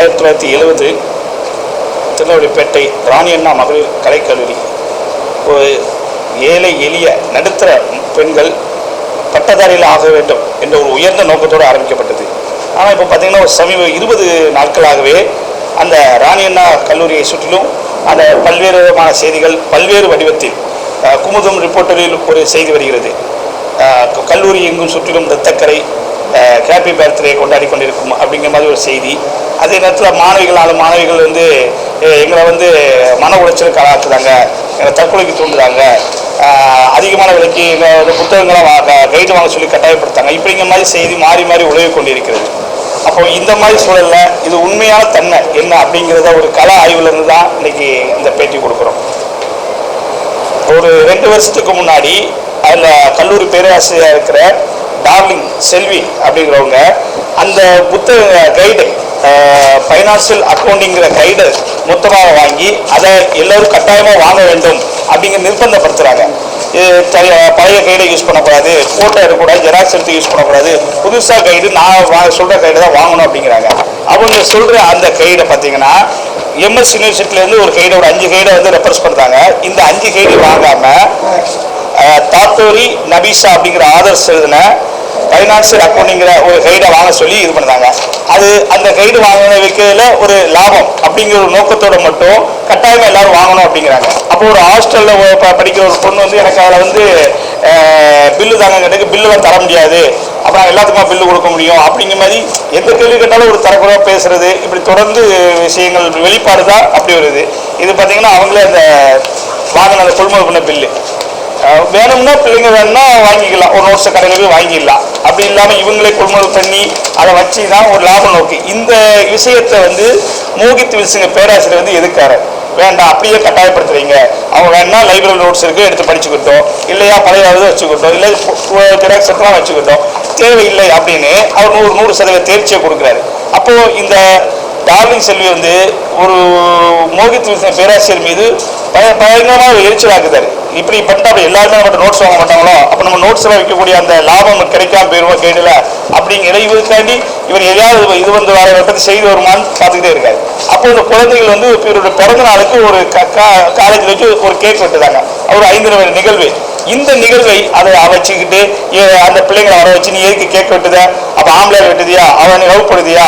ஆயிரத்தி தொள்ளாயிரத்தி எழுபது திருநெல்வேலிப்பேட்டை ராணி அண்ணா மகளிர் கலைக்கல்லூரி ஒரு ஏழை எளிய நடுத்தர பெண்கள் பட்டதாரியில் ஆக வேண்டும் என்ற ஒரு உயர்ந்த நோக்கத்தோடு ஆரம்பிக்கப்பட்டது. ஆனால் இப்போ பார்த்தீங்கன்னா ஒரு சமீப இருபது நாட்களாகவே அந்த ராணி அண்ணா கல்லூரியை சுற்றிலும் அந்த பல்வேறு விதமான செய்திகள் பல்வேறு வடிவத்தில் குமுதம் ரிப்போர்ட்டரில் ஒரு செய்தி வருகிறது. கல்லூரி எங்கும் சுற்றிலும் இரத்தக்கரை ஹாப்பி பர்த்டே கொண்டாடி கொண்டிருக்கும் அப்படிங்கிற மாதிரி ஒரு செய்தி. அதே நேரத்தில் மாணவிகள் நாலு மாணவிகள் வந்து எங்களை வந்து மன உளைச்சலுக்கு ஆளாக்குறாங்க. எங்களை தற்கொலைக்கு தூண்டுறாங்க. அதிகமான விலைக்கு எங்கள் வந்து புத்தகங்களை வாங்க கைடு வாங்க சொல்லி கட்டாயப்படுத்தாங்க இப்படிங்கிற மாதிரி செய்தி மாறி மாறி உழவி கொண்டிருக்கிறது. அப்போ இந்த மாதிரி சூழல்ல இது உண்மையான தன்மை என்ன அப்படிங்கிறத ஒரு கல ஆய்வுலேருந்து தான் இன்னைக்கு இந்த பேட்டி கொடுக்குறோம். ஒரு ரெண்டு வருஷத்துக்கு முன்னாடி அதில் கல்லூரி பேராசிரியராக இருக்கிற டார்லிங் செல்வி அப்படிங்கிறவங்க அந்த புத்தக கைடு ஃபைனான்சியல் அக்கௌண்டிங்கிற கைடு மொத்தமாக வாங்கி அதை எல்லோரும் கட்டாயமாக வாங்க வேண்டும் அப்படிங்கிற நிர்பந்தப்படுத்துகிறாங்க இது பழைய கைடை யூஸ் பண்ணக்கூடாது ஃபோட்டோ எடுக்கக்கூடாது ஜெராக்ஸ் எடுத்து யூஸ் பண்ணக்கூடாது. புதுசாக கைடு நான் வா சொல்கிற கைடு தான் வாங்கணும் அப்படிங்கிறாங்க. அவங்க சொல்கிற அந்த கைடை பார்த்தீங்கன்னா எம்எஸ் யூனிவர்சிட்டிலேருந்து ஒரு கைடோட அஞ்சு கைடை வந்து ரெப்ரஸ் பண்ணுறாங்க இந்த அஞ்சு கைடு வாங்காமல் தாத்தோரி நபீஷா அப்படிங்கிற ஆதர்ஸ் எழுதின ஃபைனான்சியல் அக்கௌண்டிங்கிற ஒரு கைடை வாங்க சொல்லி இது பண்ணாங்க அது அந்த கைடு வாங்கின வைக்கையில் ஒரு லாபம் அப்படிங்கிற ஒரு நோக்கத்தோட மட்டும் கட்டாயமாக எல்லாரும் வாங்கணும் அப்படிங்கிறாங்க. அப்போ ஒரு ஹாஸ்டலில் படிக்கிற ஒரு பொண்ணு வந்து எனக்கு அதில் வந்து பில்லு தாங்க பில்லு பில்லுலாம் தர முடியாது. அப்புறம் எல்லாத்துக்குமா பில்லு கொடுக்க முடியும்? அப்படிங்கிற மாதிரி எந்த கேள்வி கேட்டாலும் ஒரு தரக்குறையாக பேசுறது இப்படி தொடர்ந்து விஷயங்கள் வெளிப்பாடு தான் அப்படி வருது இது. பார்த்தீங்கன்னா அவங்களே அந்த வாங்கின அந்த கொள்முதல் பண்ண பில்லு வேணும்னா பிள்ளைங்க வேணும்னா வாங்கிக்கலாம். ஒரு நோட்ஸ் கடையில் போய் வாங்கிடலாம். அப்படி இல்லாமல் இவங்களே கொள்முதல் பண்ணி அதை வச்சு தான் ஒரு லாபம் நோக்கி. இந்த விஷயத்தை வந்து மோகித் விசுங்க பேராசிரியர் வந்து எதுக்காரு? வேண்டாம் அப்படியே கட்டாயப்படுத்துறீங்க. அவங்க வேணா லைப்ரரி நோட்ஸ் இருக்கு எடுத்து படிச்சுக்கிட்டோம் இல்லையா பழைய வச்சுக்கிட்டோம் இல்லை ஜெராக்ஸ் எல்லாம் வச்சுக்கிட்டோம் தேவையில்லை அப்படின்னு அவர் நூறு நூறு சதவீத தேர்ச்சியை கொடுக்குறாரு. அப்போ இந்த டார்லிங் செல்வி வந்து ஒரு மோகித் பேராசிரியர் மீது பய பயங்கரமாக ஒரு எரிச்சலாக்குதாரு இப்படி பண்ணிட்டு அப்படி எல்லாருமே நம்ம நோட்ஸ் வாங்க மாட்டாங்களோ? அப்போ நம்ம நோட்ஸில் வைக்கக்கூடிய அந்த லாபம் கிடைக்காம போயிருவோம் கேடல அப்படிங்கிற இவருக்காண்டி இவர் எதையாவது இது வந்து வர பற்றி செய்து வருமான்னு பார்த்துக்கிட்டே இருக்காரு. அப்போ இந்த குழந்தைகள் வந்து இவருடைய பிறந்த நாளுக்கு ஒரு காலேஜில் வச்சு ஒரு கேக் வெட்டுதாங்க ஒரு ஐந்து நிமிட நிகழ்வு. இந்த நிகழ்வை அதை வச்சுக்கிட்டு ஏ- அந்த பிள்ளைங்களை வர வச்சு நீ எதுக்கு கேக் வெட்டுத? அப்போ ஆம்பளை வெட்டுதியா? அவனை வகுப்படுதியா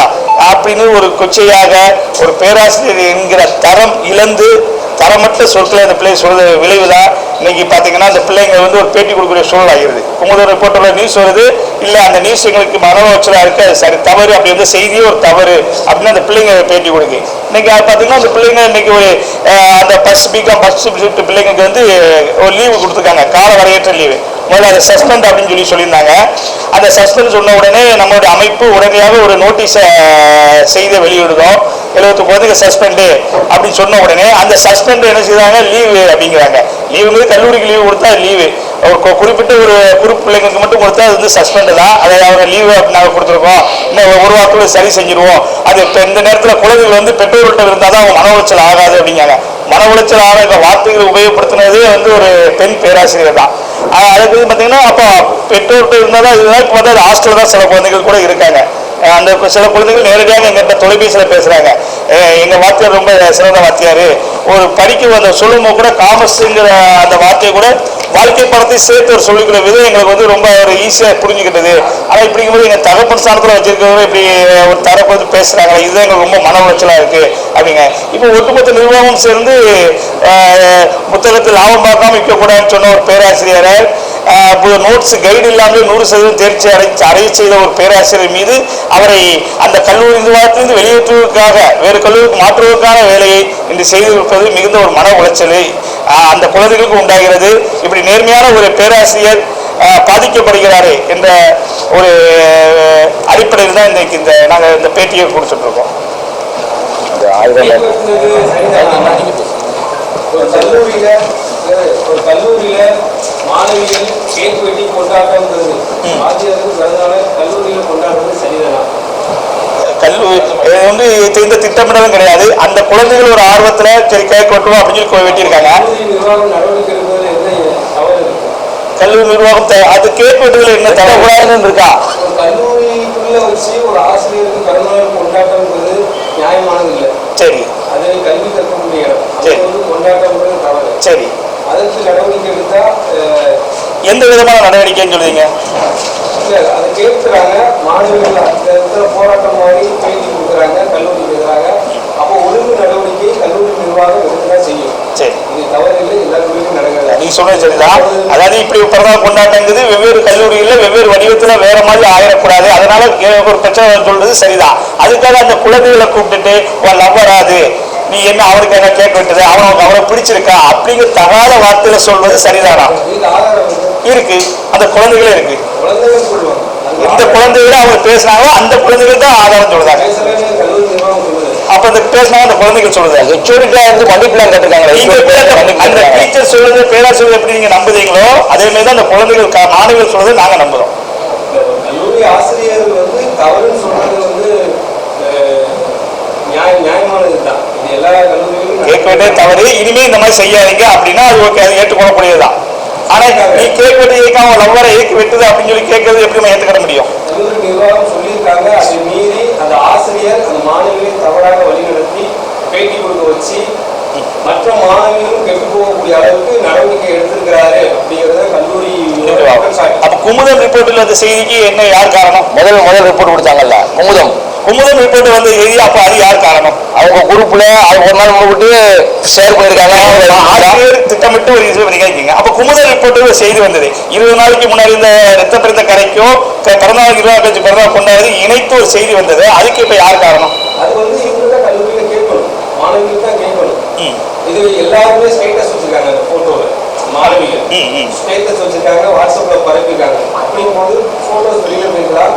அப்படின்னு ஒரு கொச்சையாக ஒரு பேராசிரியர் என்கிற தரம் இழந்து தரமற்ற சொற்களை அந்த பிள்ளை சொல்றது விளைவுதான் இன்னைக்கு பார்த்தீங்கன்னா அந்த பிள்ளைங்க வந்து ஒரு பேட்டி கொடுக்கக்கூடிய சூழல் ஆகிருது. உங்களோட ரிப்போர்ட்டில் நியூஸ் வருது. இல்லை அந்த நியூஸ் எங்களுக்கு மன உளைச்சலாக இருக்கு. அது சரி தவறு. அப்படி வந்து செய்தியே ஒரு தவறு. அப்படின்னு அந்த பிள்ளைங்க பேட்டி கொடுக்கு. இன்னைக்கு அது பார்த்தீங்கன்னா அந்த பிள்ளைங்க இன்னைக்கு ஒரு அந்த ஃபர்ஸ்ட் பிகாம் ஃபர்ஸ்ட் ஷிஃப்ட் பிள்ளைங்களுக்கு வந்து ஒரு லீவு கொடுத்துருக்காங்க. கால வரையற்ற லீவு முதல்ல அதை சஸ்பெண்ட் அப்படின்னு சொல்லி சொல்லியிருந்தாங்க. அந்த சஸ்பெண்ட் சொன்ன உடனே நம்மளுடைய அமைப்பு உடனடியாக ஒரு நோட்டீஸை செய்த வெளியிடுதோம் எழுபத்தி ஒன்பதுக்கு சஸ்பெண்டு அப்படின்னு சொன்ன உடனே அந்த சஸ்பெண்ட் என்ன செய்தாங்க லீவு அப்படிங்கிறாங்க. லீவுங்கிறது கல்லூரிக்கு லீவு கொடுத்தா லீவு ஒரு குறிப்பிட்ட ஒரு குறிப்பு பிள்ளைங்களுக்கு மட்டும் கொடுத்தா அது வந்து சஸ்பெண்டு தான். அதை அவங்க லீவு நாங்கள் கொடுத்துருக்கோம். இன்னும் ஒரு வாரத்துல சரி செஞ்சிருவோம். அது இப்போ இந்த நேரத்தில் குழந்தைகள் வந்து பெற்றோர்கள்ட்ட இருந்தால் தான் அவங்க மன உளைச்சல் ஆகாது அப்படிங்காங்க மன உளைச்சல் ஆக இந்த வார்த்தைகள் உபயோகப்படுத்தினதே வந்து ஒரு பெண் பேராசிரியர் தான். அதுக்கு பார்த்தீங்கன்னா அப்போ பெற்றோர்கிட்ட இருந்தால் தான் இதுதான் இப்போ வந்து ஹாஸ்டலில் தான் சில குழந்தைகள் கூட இருக்காங்க. அந்த சில குழந்தைகள் நேரடியாக எங்கிட்ட தொலைபேசியில் பேசுகிறாங்க எங்கள் வாத்தியார் ரொம்ப சிறந்த வாத்தியார். ஒரு படிக்க வந்த சொல்லும்போது கூட காமர்ஸுங்கிற அந்த வார்த்தையை கூட வாழ்க்கை படத்தை சேர்த்து ஒரு சொல்லிக்கிற விதம் எங்களுக்கு வந்து ரொம்ப ஒரு ஈஸியாக புரிஞ்சுக்கிட்டது. ஆனால் இப்படிங்கும்போது எங்கள் தகப்பன் ஸ்தானத்தில் வச்சிருக்கிறவங்க இப்படி ஒரு தரப்பு வந்து பேசுகிறாங்க இதுதான் எங்களுக்கு ரொம்ப மன உளைச்சலாக இருக்குது அப்படிங்க. இப்போ ஒட்டுமொத்த நிர்வாகம் சேர்ந்து புத்தகத்தில் லாபம் பார்க்காம விற்கக்கூடாதுன்னு சொன்ன ஒரு பேராசிரியரை. நோட்ஸ் கைடு இல்லாமல் நூறு சதவீதம் தேர்ச்சி அடை அடைய செய்த ஒரு பேராசிரியர் மீது அவரை அந்த கல்லூரி நிர்வாகத்திலிருந்து வெளியேற்றுவதற்காக வேறு கல்லூரிக்கு மாற்றுவதற்கான வேலையை இன்று செய்திருப்பது மிகுந்த ஒரு மன உளைச்சலை அந்த குழந்தைகளுக்கு உண்டாகிறது. இப்படி நேர்மையான ஒரு பேராசிரியர் பாதிக்கப்படுகிறாரே என்ற ஒரு அடிப்படையில் தான் இன்றைக்கு இந்த நாங்கள் இந்த பேட்டியை கொடுத்துட்டு இருக்கோம் இந்த ஒரு கல்லூரியில ஒரு கல்லூரியில மாணவிகள் கேக் வெட்டி கொண்டாட்டம்ங்கிறது. ஆசிரியருக்கு பிறந்தநாளை கல்லூரியில கொண்டாடுறது சரிதானா? கல்லூரி இது வந்து இது இந்த திட்டமிடலும் கிடையாது. அந்த குழந்தைகள் ஒரு ஆர்வத்துல சரி கேக் வெட்டுவோம் அப்படின்னு சொல்லி வெட்டியிருக்காங்க. நிர்வாகம் நடவடிக்கை எடுப்பதில் என்ன தவறு இருக்கு? கல்லூரி நிர்வாகம் அது கேக் வெட்டுதல் என்ன தரக்கூடாதுன்னு இருக்கா? ஒரு கல்லூரிக்குள்ள வச்சு ஒரு ஆசிரியருக்கு பிறந்தநாள் கொண்டாட்டம்ங்கிறது நியாயமானது இல்லை. சரி. அது கல்வி கற்கக்கூடிய இடம் சரி. கொண்டாட்டம்ன்றது தவறு. சரி. அதற்கு நடவடிக்கை எடுத்தா அஹ், எந்த விதமான நடவடிக்கைன்னு சொல்லுவீங்க? அதை கேட்கிறாங்க. மாணவர்கள் அந்த இடத்துல போராட்டம் மாதிரி பேட்டி கொடுக்குறாங்க கல்லூரிக்கு எதிராக அப்போ ஒழுங்கு நடவடிக்கை கல்லூரி நிர்வாகம் எடுத்துதான் செய்யும். சரி. இது தவறு இல்லை எல்லா கல்லூரியும் நடக்கிறது. நீங்க சொல்றது சரிதான். அதாவது இப்படி பிறந்தநாள் கொண்டாட்டங்கிறது வெவ்வேறு கல்லூரியில வெவ்வேறு வடிவத்துல வேற மாதிரி ஆயிடக்கூடாது. அதனால ஒரு பிரச்சனை சொல்றது சரிதான். அதுக்காக அந்த குழந்தைகளை கூப்பிட்டுட்டு உன் லவ் வராது நீ என்ன அவருக்கு என்ன கேட்க விட்டது அவனுக்கு அவரை பிடிச்சிருக்கா? அப்படிங்கிற தகாத வார்த்தையில சொல்வது சரிதானா? இருக்கு. அந்த குழந்தைகளே இருக்கு. எந்த ஆதாரம் குழந்தைகளை அவங்க பேசினாங்களோ அந்த குழந்தைகள் தான் ஆதாரம் சொல்லுதாங்க. அப்ப அந்த பேசினாங்க அந்த குழந்தைகள் சொல்லுதாங்க ஹெச்ஓடிக்கா வந்து மன்னிப்புலாம் கேட்டிருக்காங்க அந்த டீச்சர் சொல்றது பேராசிரியர் எப்படி நீங்க நம்புறீங்களோ அதே மாதிரி தான் அந்த குழந்தைகள் மாணவிகள் சொல்றது நாங்க நம்புறோம். ஆசிரியர் வந்து தவறுன்னு சொல்றது வந்து நியாயமானது தான் இது எல்லா கல்லூரிகளும் கேட்க வேண்டியது தவறு இனிமே இந்த மாதிரி செய்யாதீங்க அப்படின்னா அது ஓகே அது ஏற்றுக்கொள்ளக்கூடியதுதான். ஆனா நீ கேட்க வேண்டிய அவன் லவ்வரை ஏற்க வெட்டுது அப்படின்னு சொல்லி கேட்கறது எப்படி நம்ம ஏற்றுக்கிட முடியும்? சொல்லியிருக்காங்க அதை மீறி அந்த ஆசிரியர் அந்த மாணவிகளை தவறாக வழிநடத்தி பேட்டி கொடுக்க வச்சு மற்ற மாணவிகளும் கெட்டு போகக்கூடிய அளவுக்கு நடவடிக்கை எடுத்திருக்கிறாரு அப்படிங்கிறத கல்லூரி. அப்ப குமுதம் ரிப்போர்ட்டில் அந்த செய்திக்கு என்ன யார் காரணம்? முதல் முதல் ரிப்போர்ட் கொடுத்தாங்கல்ல குமுதம். குமுதம் ரிப்போர்ட் வந்து செய்தி அப்ப அது யார் காரணம்? அவங்க குரூப்ல அவங்க ஒரு நாள் முன்னுட்டு ஷேர் பண்ணியிருக்காங்க. ஆசிரியர் திட்டமிட்டு ஒரு இது பண்ணிருக்கீங்க அப்ப குமுதம் ரிப்போர்ட் ஒரு செய்தி வந்தது. இருபது நாளைக்கு முன்னாடி இந்த ரத்த பிறந்த கரைக்கும் க- பிறந்தநாள் இருபது கழிச்சு பிறந்தநாள் கொண்டாடி இணைத்து ஒரு செய்தி வந்தது. அதுக்கு இப்ப யார் காரணம்? அது வந்து இவங்க கல்லூரியில கேட்கணும். மாணவிகள் தான் கேட்கணும் இது எல்லாருமே ஸ்டேட்டஸ் வச்சிருக்காங்க அந்த போட்டோல மாணவிகள். ஸ்டேட்டஸ் வச்சிருக்காங்க வாட்ஸ்அப்ல பரப்பிருக்காங்க அப்படிங்கும்போது போட்டோஸ் வெளியில போயிருக்கலாம்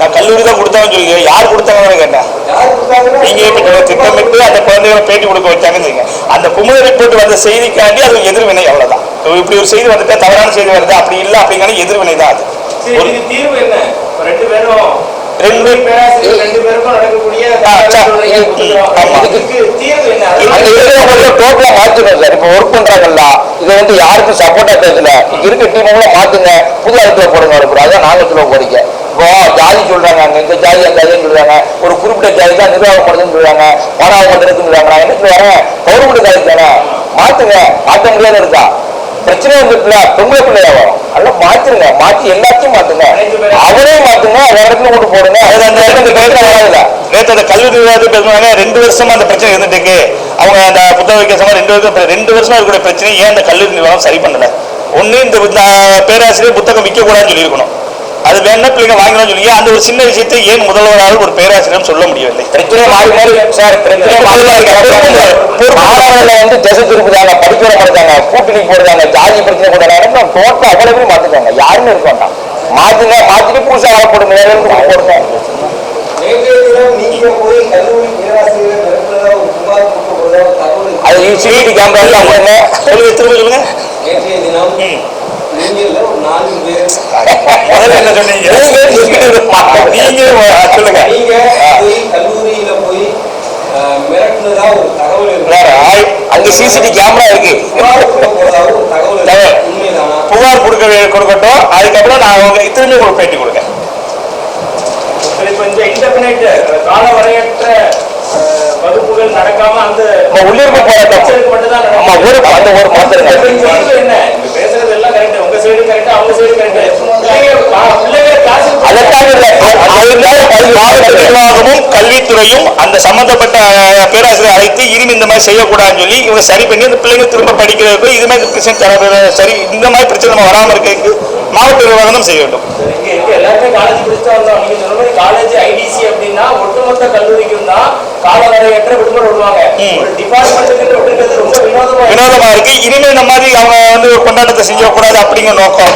நான் கல்லூரி தான் கொடுத்தாங்கன்னு சொல்லி யார் கொடுத்தாங்கன்னு கேட்டேன் நீங்க திட்டமிட்டு அந்த குழந்தைகளை பேட்டி கொடுக்க வச்சாங்கன்னு அந்த குமுத ரிப்போர்ட் வந்த செய்திக்காண்டி அது எதிர்வினை அவ்வளவுதான். இப்படி ஒரு செய்தி வந்துட்டா தவறான செய்தி வருது அப்படி இல்லை அப்படிங்கிற எதிர்வினை தான் அது தீர்வு என்ன? ரெண்டு பேரும் ரெண்டு ரெண்டு பேருக்கும் நடக்கக்கூடிய டோட்டலா மாத்தணும் சார். இப்போ ஒர்க் பண்றாங்கல்ல இதை வந்து யாருக்கும் சப்போர்ட்டா பேசல. இருக்க டீமுங்களை மாத்துங்க. புது இடத்துல போடுங்க வரக்கூடாது அதான் நாங்க சொல்ல போறீங்க. இப்போ ஜாதி சொல்றாங்க அங்க இந்த ஜாதி அந்த ஜாதின்னு சொல்றாங்க. ஒரு குறிப்பிட்ட ஜாதி தான் நிர்வாகம் பண்ணுதுன்னு சொல்றாங்க. மாணவ சொல்றாங்க. நான் என்ன சொல்லுவாங்க கவர்மெண்ட் ஜாதி தானே மாத்துங்க. மாத்த முடியாத இருக்கா? பிரச்சனை வந்துட்டுல பொம்பளை பிள்ளையாவோ அதெல்லாம் மாத்துருங்க. மாத்தி எல்லாத்தையும் மாத்துங்க. அவரே மாத்துங்க வேற இடத்துல கொண்டு போடுங்க. அது அந்த இடத்துல பேச வராதுல நேற்று அந்த கல்லூரி நிர்வாகத்தை பேசுனாங்க ரெண்டு வருஷமா அந்த பிரச்சனை இருந்துட்டு இருக்கு. அவங்க அந்த புத்தக வைக்க சொன்னா ரெண்டு வருஷம் ரெண்டு வருஷமா இருக்கிற பிரச்சனை ஏன் அந்த கல்லூரி நிர்வாகம் சரி பண்ணல? இந்த இந்த பேராசிரியர் புத்தகம் விற்க கூடாதுன்னு சொல்லியிருக்கணும். அது வேணா பிள்ளைங்க வாங்கணும்னு சொல்லி அந்த ஒரு சின்ன விஷயத்தை ஏன் முதல்வராக ஒரு பேராசிரியர் சொல்ல முடியவில்லை? பிரச்சனை மாறி மாறி சார். பிரச்சனை மாறி. மாணவர்களை வந்து திசை திருப்புதாங்க படிக்க விட மாட்டாங்க கூட்டணி போடுறாங்க ஜாதி பிரச்சனை போடுறாங்க டோட்டல் அவ்வளவு மாத்துக்காங்க யாருமே இருக்க வேண்டாம். மாத்துங்க மாத்திட்டு புதுசா ஒரு தகவல் அது சிடி கேமரா எல்லாம் போடுங்க சொல்லுங்க திரும்ப சொல்லுங்க. நீங்க இல்ல ஒரு நான்கு பேர் முதல்ல என்ன சொன்னீங்க? நீங்க சொல்லுங்க. நீங்க போய் கல்லூரியில போய் மிரட்டுனதா ஒரு தகவல் அங்க சிசிடி கேமரா இருக்கு. புகார் கொடுக்க கொடுக்கட்டும். அதுக்கப்புறம் நான் அவங்க திரும்பி உங்களுக்கு பேட்டி இன்டர்நெட் கால வரையற்ற வகுப்புகள் நடக்காம அந்த நம்ம உள்ளிருப்பு போராட்டம் நடக்கும். ஆமா ஒரு மாத்திரம் என்ன? நிர்வாகமும் கல்வித்துறையும் அந்த சம்பந்தப்பட்ட பேராசிரியர் அழைத்து இனிமே இந்த மாதிரி செய்யக்கூடாதுன்னு சொல்லி இவங்க சரி பண்ணி அந்த பிள்ளைங்க திரும்ப படிக்கிறதுக்கு இது மாதிரி பிரச்சனை சரி இந்த மாதிரி பிரச்சனை நம்ம வராமல் இருக்கிறதுக்கு மாவட்ட நிர்வாகம் செய்ய வேண்டும். எல்லாருமே காலேஜ் படிச்சுட்டு வந்தோம். நீங்க சொன்ன மாதிரி காலேஜ் ஐடிசி அப்படின்னா ஒட்டுமொத்த கல்லூரிக்கும் தான் கால வரையற்ற விடுமுறை விடுவாங்க. ஒரு டிபார்ட்மெண்ட்டுக்கு வினோதமா இருக்கு. வினோதமா இந்த மாதிரி அவங்க வந்து ஒரு கொண்டாட்டத்தை செய்யக்கூடாது அப்படிங்கிற நோக்கம்.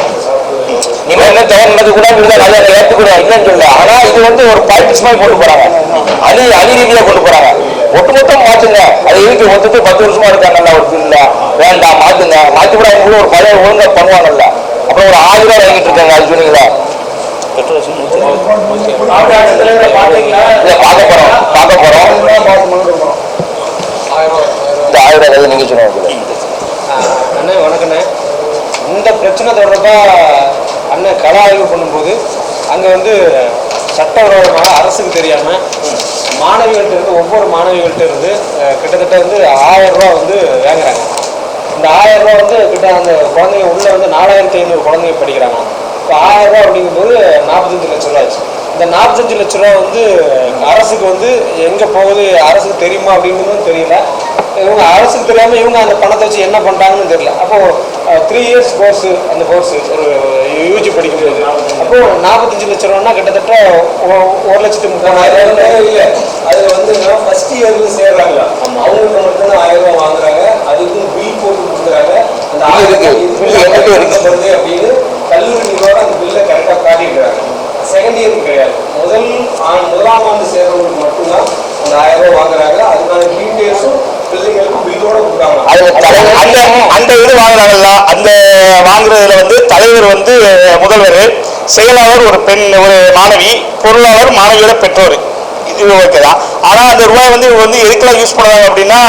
நீங்க என்ன தவறு கூட இருந்தா நல்லா ஏத்துக்கூடாது இல்லைன்னு சொல்ல ஆனா இது வந்து ஒரு பாலிடிக்ஸ் மாதிரி கொண்டு போறாங்க. அணி அணி ரீதியா கொண்டு போறாங்க. ஒட்டுமொத்தம் மாத்துங்க. அது எதுக்கு மொத்தத்து பத்து வருஷமா இருக்காங்கல்ல ஒரு ஃபீல்ட்ல வேண்டாம் மாத்துங்க. மாத்தி கூட அவங்க ஒரு பழைய ஒழுங்கா பண்ணுவாங்கல்ல. அப்புறம் ஒரு ஆறு ரூபாய் வாங்கிட்டு இருக்காங்க அது சொன்னீங்களா மாவட்ட ஆட்சித்தலைவரை பாத்தீங்களா இல்ல பார்க்க போறோம். பார்க்க போறோம். இந்த ஆயிரம் ரூபாய் நீங்க சொன்னீங்க அண்ணே வணக்கண்ணே. இந்த பிரச்சனை தொடர்பாக அண்ணன் கள ஆய்வு பண்ணும்போது அங்கே வந்து சட்டவிரோதமாக அரசுக்கு தெரியாமல் மாணவிகள்கிட்ட இருந்து ஒவ்வொரு மாணவிகள்கிட்ட இருந்து கிட்டத்தட்ட வந்து ஆயிரம் ரூபா வந்து வாங்குறாங்க. இந்த ஆயிரம் ரூபா வந்து கிட்ட அந்த குழந்தைங்க உள்ளே வந்து நாலாயிரத்தி ஐநூறு குழந்தைங்க படிக்கிறாங்க. இப்போ ஆயிரம் ரூபா அப்படிங்கும்போது நாற்பத்தஞ்சு லட்ச ரூபா ஆச்சு. இந்த நாற்பத்தஞ்சு லட்ச ரூபா வந்து அரசுக்கு வந்து எங்கே போகுது அரசுக்கு தெரியுமா அப்படிங்கிறதும் தெரியல. இவங்க அரசுக்கு தெரியாம இவங்க அந்த பணத்தை வச்சு என்ன பண்றாங்கன்னு தெரியல. அப்போ த்ரீ இயர்ஸ் கோர்ஸ் அந்த கோர்ஸ் ஒரு யூஜி படிக்கும்போது. அப்போ நாற்பத்தஞ்சு லட்ச ரூபான்னா கிட்டத்தட்ட ஒரு லட்சத்து முப்பதாயிரம் இல்ல அதுல வந்து ஃபர்ஸ்ட் இயர்ல சேர்றாங்க. அவங்களுக்கு மட்டும் தான் ஆயிரம் ரூபாய் வாங்குறாங்க. அதுக்கும் பில் போட்டு கொடுக்குறாங்க. அந்த ஆயிரம். வருது அப்படின்னு கல்லூரி நிர்வாகம் அந்த பில்லை கரெக்டாக காட்டிடுறாங்க செகண்ட் இயருக்கு கிடையாது. முதல் முதலாம் ஆண்டு சேர்றவங்களுக்கு மட்டும்தான் அந்த ஆயிரம் ரூபாய் வாங்குறாங்க. அதுக்கான டீட்டெயில்ஸும் அந்த அந்த இது வாங்குறாங்கல்ல அந்த வாங்குறதுல வந்து தலைவர் வந்து முதல்வர் செயலாளர் ஒரு பெண் ஒரு மாணவி பொருளாளர் மாணவியோட பெற்றோர். இது ஓகே தான். ஆனால் அந்த ரூபாய் வந்து இவங்க வந்து எதுக்கெல்லாம் யூஸ் பண்ணுறாங்க அப்படின்னா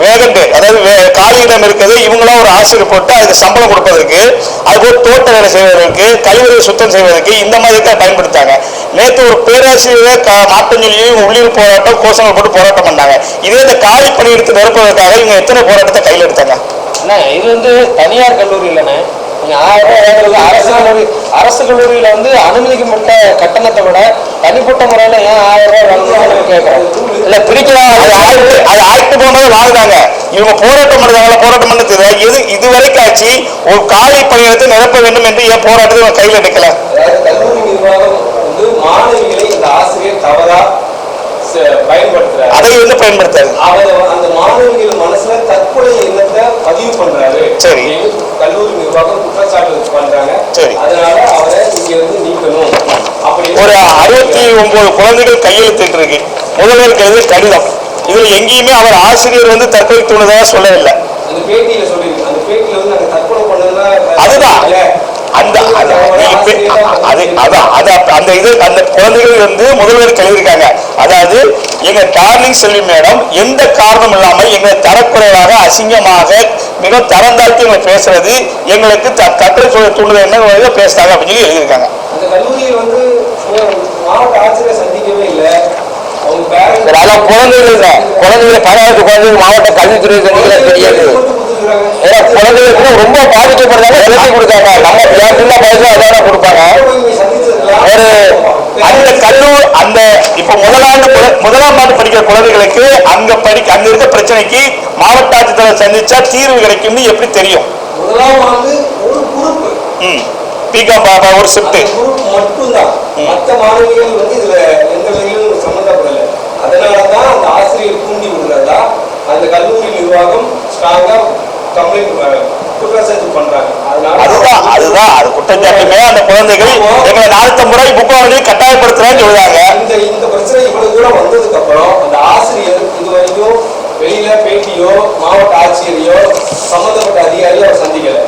வேகண்ட் அதாவது காலியிடம் இருக்கிறது இவங்களாம் ஒரு ஆசிரியர் போட்டு அதுக்கு சம்பளம் கொடுப்பதற்கு அதுபோல் தோட்ட வேலை செய்வதற்கு கழிவறை சுத்தம் செய்வதற்கு இந்த மாதிரி தான் பயன்படுத்தாங்க நேற்று ஒரு பேராசிரியரை மாற்றம் சொல்லி போராட்டம் கோஷங்கள் போட்டு போராட்டம் பண்ணாங்க. இதே இந்த காலி பணியிடத்தை நிரப்புவதற்காக இவங்க எத்தனை போராட்டத்தை கையில் எடுத்தாங்க? அண்ணா இது வந்து தனியார் கல்லூரி இல்லைண்ணே அரசு கல்லூரி அரசு கல்லூரியில வந்து அனுமதிக்கப்பட்ட கட்டணத்தை விட தனிப்பட்ட முறையில ஏன் ஆயிரம் ரூபாய் கேட்கறோம் இல்ல பிரிக்கலாம். அது ஆயிரத்து அது ஆயிரத்து போனதை வாங்குறாங்க இவங்க போராட்டம் பண்ணுறாங்களா போராட்டம் பண்ண தெரியல எது இதுவரைக்கும் ஆச்சு ஒரு காலி பணியிடத்தை நிரப்ப வேண்டும் என்று ஏன் போராட்டத்தை கையில் எடுக்கல? கல்லூரி நிர்வாகம் வந்து மாணவிகளை இந்த ஆசிரியர் தவறா பயன்படுத்துறாரு. அதை வந்து பயன்படுத்தாது அவர் அந்த மாணவிகள் மனசுல தற்கொலை எண்ணத்தை பதிவு பண்றாரு. சரி. கல்லூரி நிர்வாகம் குற்றச்சாட்டு பண்றாங்க. சரி. அதனால அவரை இங்க இருந்து நீக்கணும். அப்படி ஒரு அறுபத்தி ஒன்பது குழந்தைகள் கையெழுத்திட்டு இருக்கு. முதல்வருக்கு எழுதிய கடிதம். இதுல எங்கேயுமே அவர் ஆசிரியர் வந்து தற்கொலை தூண்டுதலா சொல்லவில்லை. அந்த பேட்டியில சொல்லிருக்கு அந்த பேட்டியில வந்து நாங்க தற்கொலை பண்ணதுன்னா அதுதான். அந்த அது அதான் அது அந்த இது அந்த குழந்தைகள் வந்து முதல்வர் எழுதியிருக்காங்க அதாவது எங்க டார்லிங் செல்வி மேடம் எந்த காரணம் இல்லாமல் எங்களை தரக்குறைவாக அசிங்கமாக மிக தரம் தாழ்த்தி எங்களை பேசுறது எங்களுக்கு சொல்ல தூண்டுதல் என்ன பேசுறாங்க அப்படின்னு சொல்லி எழுதியிருக்காங்க. கல்லூரியில் வந்து மாவட்ட ஆட்சியரை சந்திக்கவே இல்லை. குழந்தைகள் மாவட்ட கல்வித்துறை தெரியாது. குழந்தைகளுக்கு ரொம்ப பாதிக்கப்படுறாங்க எழுதி கொடுத்தாங்க நம்ம விளையாட்டுல பயிற்சி அதான கொடுப்பாங்க. ஒரு அந்த கல்லூர் அந்த இப்ப முதலாண்டு முதலாம் ஆண்டு படிக்கிற குழந்தைகளுக்கு அங்க படிக்க அங்க இருக்க பிரச்சனைக்கு மாவட்ட ஆட்சித்தலைவர் சந்திச்சா தீர்வு கிடைக்கும்னு எப்படி தெரியும்? பிகாம் பாபா ஒரு ஷிஃப்ட் மட்டும்தான். மற்ற மாணவிகள் வந்து இதுல எந்த வகையிலும் சம்மந்தப்படல. அதனால தான் அந்த ஆசிரியர் தூண்டி விடுறதா அந்த கல்லூரி நிர்வாகம் ஸ்ட்ராங்கா கம்ப்ளைண்ட் குற்றச்சாட்டு பண்றாங்க அதுதான் அதுதான். அது குற்றச்சாட்டுமே அந்த குழந்தைகள் எங்களை நாலு முறை புக் வாங்கி கட்டாயப்படுத்துறான்னு சொல்றாங்க. இந்த இந்த பிரச்சனை இவ்வளவு தூரம் வந்ததுக்கு அப்புறம் அந்த ஆசிரியர் இது வரைக்கும் வெளியில பேட்டியோ மாவட்ட ஆட்சியரையோ சம்பந்தப்பட்ட அதிகாரியோ அவர் சந்திக்கல.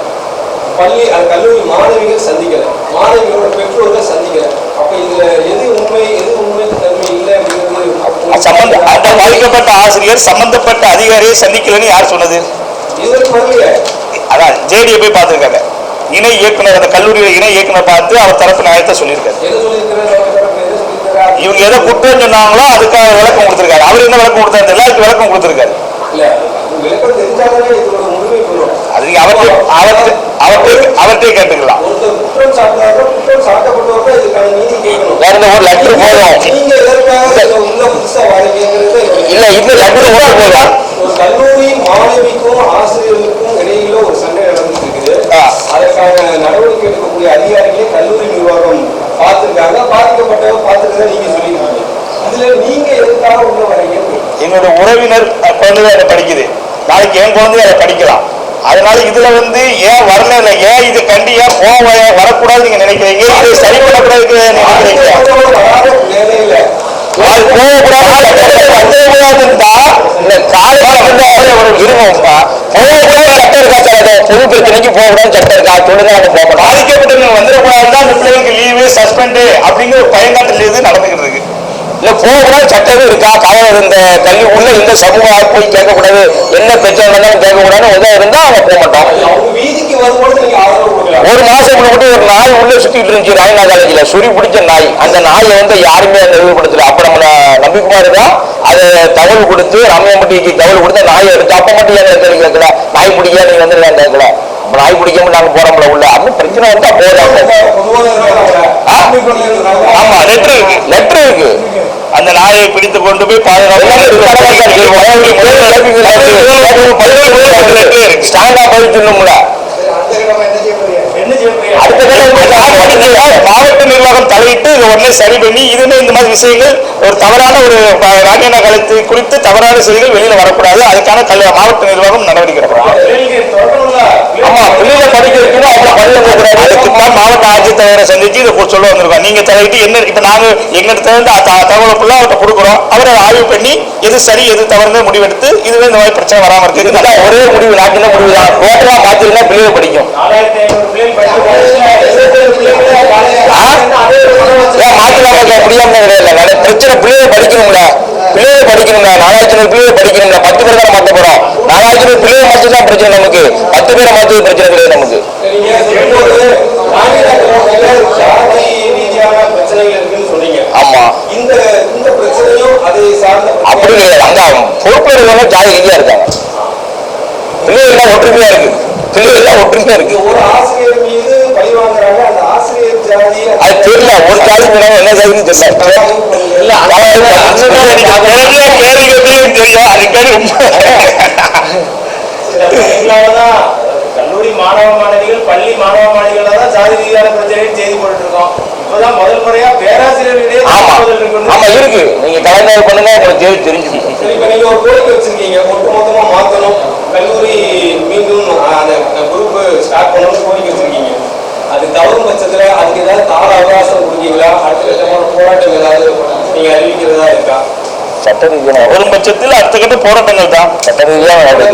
பள்ளி அந்த கல்லூரி மாணவிகள் சந்திக்கல. மாணவிகளோட பெற்றோர்கள் சந்திக்கல. அப்ப இதுல எது உண்மை எது உண்மை தன்மை இல்லை சம்பந்த அந்த அப்படிங்கிறது பாதிக்கப்பட்ட ஆசிரியர் சம்பந்தப்பட்ட அதிகாரியை சந்திக்கலன்னு யார் சொன்னது? அதான் ஜேடியை போய் பார்த்துருக்காங்க. இணை இயக்குனர் அந்த கல்லூரியில இணை இயக்குனர் பார்த்து அவர் தரப்பு நியாயத்தை சொல்லியிருக்காரு. இவங்க எதை குற்றம் சொன்னாங்களோ அதுக்காக விளக்கம் கொடுத்திருக்காரு. அவர் என்ன விளக்கம் கொடுத்தாரு எல்லாருக்கும் விளக்கம் கொடுத்திருக்காரு. அது விளக்கம் தெரிஞ்சாதானே அவர்கிட்ட அவர்கிட்ட கேட்டுக்கலாம். வேற ஒரு லெட்டர் போதும். இல்ல இந்த லெட்டர் போதும் போதும். கல்லூரி மாணவிக்கும் ஆசிரியர்களுக்கும் இடையில ஒரு சண்டை நடந்துட்டு இருக்குது. அதற்கான நடவடிக்கை எடுக்கக்கூடிய அதிகாரிகளே கல்லூரி நிர்வாகம் பார்த்திருக்காங்க. பாதிக்கப்பட்டவர் பார்த்துருக்கா நீங்க சொல்லியிருக்கீங்க. இதுல நீங்க எதுக்காக உள்ள வரீங்க என்னோட உறவினர் அதை படிக்குது. நாளைக்கு என் குழந்தைய அதை படிக்கலாம். அதனால இதுல வந்து ஏன் வரல இல்லை? ஏன் இது கண்டி? ஏன் போக வரக்கூடாது வரக்கூடாதுன்னு நீங்க நினைக்கிறீங்க? இது சரி பண்ணக்கூடாது நினைக்கிறீங்க ஒரு இருக்கா? சார் இருக்கா? சொல்லுங்க பாதிக்கப்பட்டவங்க வந்துடக்கூடாதுன்னா அந்த லீவு சஸ்பெண்டு அப்படிங்கிற ஒரு இது நடந்துகிட்டு இருக்கு இல்ல போகக்கூடாது சட்டம் இருக்கா? காலையில் இந்த கல்வி உள்ள இந்த சமூக போய் கேட்கக்கூடாது. என்ன பிரச்சனை இருந்தாலும் கேட்கக்கூடாதுன்னு உதவி இருந்தா அவங்க போக மாட்டோம் வீதிக்கு வரும்போது கொடுக்கலாம் ஒரு நாய் உள்ள சுத்திட்டு இருந்துச்சு ராயனா காலேஜ்ல சுரி பிடிச்ச நாய். அந்த நாயை வந்து யாருமே நிறுவப்படுத்தல அப்ப நம்ம நம்பிக்குமார் தான் அதை தகவல் கொடுத்து ரம்யம்பட்டிக்கு தகவல் கொடுத்து நாயை எடுத்து அப்ப மட்டும் ஏன் கேட்கல நாய் பிடிக்க நீங்க வந்து கேட்கல? நாய் பிடிக்காம நாங்க போறோம்ல உள்ள. அப்படின்னு பிரச்சனை வந்தா போதும். ஆமா லெட்டர் இருக்கு. லெட்டர் இருக்கு. அந்த நாயை பிடித்து கொண்டு போய் பாதுகாப்பு ஸ்டாண்டா பதில் சொல்லும்ல என்ன செய்ய அடுத்த கட்டம் மாவட்ட நிர்வாகம் தலையிட்டு இதை உடனே சரி பண்ணி இதுமே இந்த மாதிரி விஷயங்கள் ஒரு தவறான ஒரு ராஜேந்திர காலத்து குறித்து தவறான செய்திகள் வெளியில வரக்கூடாது. அதுக்கான மாவட்ட நிர்வாகம் நடவடிக்கை எடுக்கணும். ஆமா பிள்ளைகளை படிக்க வைக்கணும் அப்புறம் பள்ளியில கூடாது. அதுக்கு தான் மாவட்ட ஆட்சித்தலைவரை சந்திச்சு இதை சொல்ல வந்திருக்கோம். நீங்க தலையிட்டு என்ன இப்ப நாங்க எங்கிட்ட இருந்து அ- த- தகவலை ஃபுல்லா அவர்கிட்ட கொடுக்குறோம். அவர் ஆய்வு பண்ணி எது சரி எது தவறுன்னு முடிவெடுத்து இதுவே இந்த மாதிரி பிரச்சனை வராம இருக்கு. இதுதான் ஒரே முடிவு நாட்டின முடிவு? தான் டோட்டலா பாத்தீங்கன்னா பிள்ளைகளை படிக்கும். முடியாம கிடையாது பிரச்சனை பிள்ளைகளை படிக்கணும்ல. பிள்ளைகளை படிக்கணும்ல நாலாயிரத்தி பிள்ளையே பிள்ளைகளை பத்து பேர் தான் மாத்த போறோம்? நாலாயிரத்தி பிள்ளையை பிள்ளைகளை மட்டும் தான் பிரச்சனை நமக்கு. பத்து பேரை மாத்தது பிரச்சனை கிடையாது நமக்கு. ஆமா. இந்த இந்த பிரச்சனையும் அதை சார்ந்த அப்படி பிரச்சனை கிடையாது. அங்க பொறுப்பேறுவங்க ஜாதி ரீதியா இருக்காங்க. பிள்ளைகள் ஒற்றுமையா இருக்கு. பிள்ளைகள் ஒற்றுமையா இருக்கு. ஒரு ஆசிரியர் மீது பழி வாங்குறாங்க. அந்த ஆசிரியர் அது தெரியல. ஒரு ஜாதி மீனவங்க என்ன ஜாதின்னு தெரியல. கல்லூரி மாணவ மாணவிகள் பள்ளி மாணவ மாணவிகள் தான் ஜாதி ரீதியான பிரச்சனையை செய்தி போட்டுட்டு இருக்கோம் இப்பதான் முதல் முறையா பேராசிரியர்களிடையே ஆமா. இருக்கு. நீங்க கலைஞர் பண்ணுங்க உங்களுக்கு தெரிஞ்சு இப்ப நீங்க ஒரு கோரிக்கை வச்சிருக்கீங்க. ஒட்டுமொத்தமா மாத்தணும். கல்லூரி மீண்டும் அந்த குரூப் ஸ்டார்ட் பண்ணணும்னு கோரிக்கை வச்சிருக்கீங்க. அது தவறும் பட்சத்துல அதுக்கு ஏதாவது கால அவகாசம் கொடுக்கீங்களா? அடுத்த கட்டமான போராட்டம் ஏதாவது நீங்க அறிவிக்கிறதா இருக்கா? சட்ட ரீதியான ஒரு பட்சத்தில் அடுத்த கட்ட போராட்டங்கள் தான். சட்ட.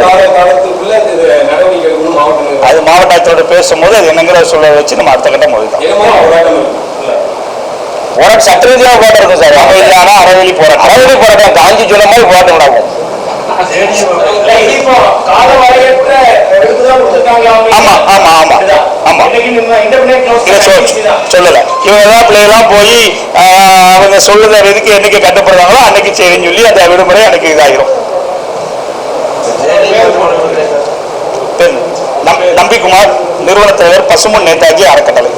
கால காலத்துக்குள்ள இது நடவடிக்கை எடுக்கணும் மாவட்ட நிர்வாகம் அது மாவட்ட ஆட்சியரோட பேசும்போது அது என்னங்கிற சொல்ல வச்சு நம்ம அடுத்த கட்டம் முடிதான் ஏகமான போராட்டம் சட்ட ரீதியாக போராட்டம் இருக்கும் சார். அமைதியான அறவழி போராட்டம். அறவழி போராட்டம். காஞ்சி சொன்ன மாதிரி போராட்டம் நடக்கும். இப்போ கால வரையற்ற கொடுத்துருக்காங்க ஆமா, ஆமா, ஆமா. ஆமா. சொல்லல இவங்கெல்லாம் பிள்ளைகள்லாம் போய் அவங்க சொல்லுற இதுக்கு என்னைக்கு கட்டப்படுறாங்களோ அன்னைக்கு சரின்னு சொல்லி அந்த விடுமுறை எனக்கு இதாகிரும் நம்பிக்குமார் நிறுவன தலைவர் பசுமன் நேதாஜி அறக்கட்டளை